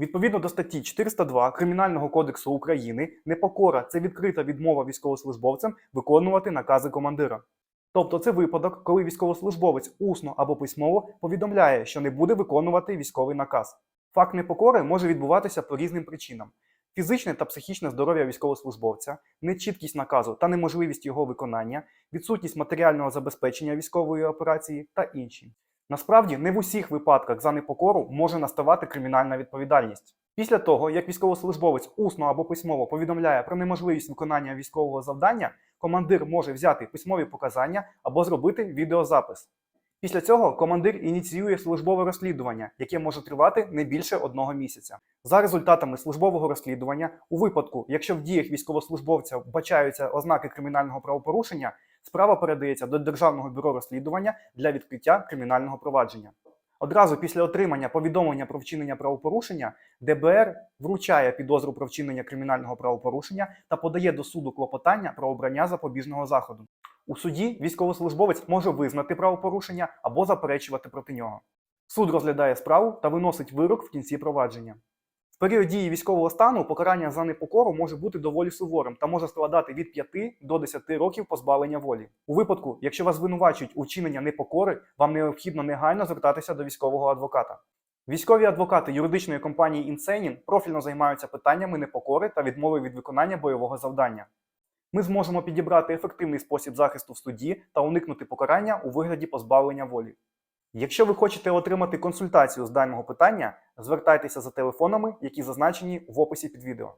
Відповідно до статті 402 Кримінального кодексу України, непокора це відкрита відмова військовослужбовцям виконувати накази командира. Тобто це випадок, коли військовослужбовець усно або письмово повідомляє, що не буде виконувати військовий наказ. Факт непокори може відбуватися по різним причинам: фізичне та психічне здоров'я військовослужбовця, нечіткість наказу та неможливість його виконання, відсутність матеріального забезпечення військової операції та інші. Насправді, не в усіх випадках за непокору може наставати кримінальна відповідальність. Після того, як військовослужбовець усно або письмово повідомляє про неможливість виконання військового завдання, командир може взяти письмові показання або зробити відеозапис. Після цього командир ініціює службове розслідування, яке може тривати не більше одного місяця. За результатами службового розслідування, у випадку, якщо в діях військовослужбовця вбачаються ознаки кримінального правопорушення, справа передається до Державного бюро розслідування для відкриття кримінального провадження. Одразу після отримання повідомлення про вчинення правопорушення ДБР вручає підозру про вчинення кримінального правопорушення та подає до суду клопотання про обрання запобіжного заходу. У суді військовослужбовець може визнати правопорушення або заперечувати проти нього. Суд розглядає справу та виносить вирок в кінці провадження. Період дії військового стану покарання за непокору може бути доволі суворим та може складати від 5 до 10 років позбавлення волі. У випадку, якщо вас звинувачують у вчинення непокори, вам необхідно негайно звертатися до військового адвоката. Військові адвокати юридичної компанії Інсенін профільно займаються питаннями непокори та відмови від виконання бойового завдання. Ми зможемо підібрати ефективний спосіб захисту в суді та уникнути покарання у вигляді позбавлення волі. Якщо ви хочете отримати консультацію з даного питання, звертайтеся за телефонами, які зазначені в описі під відео.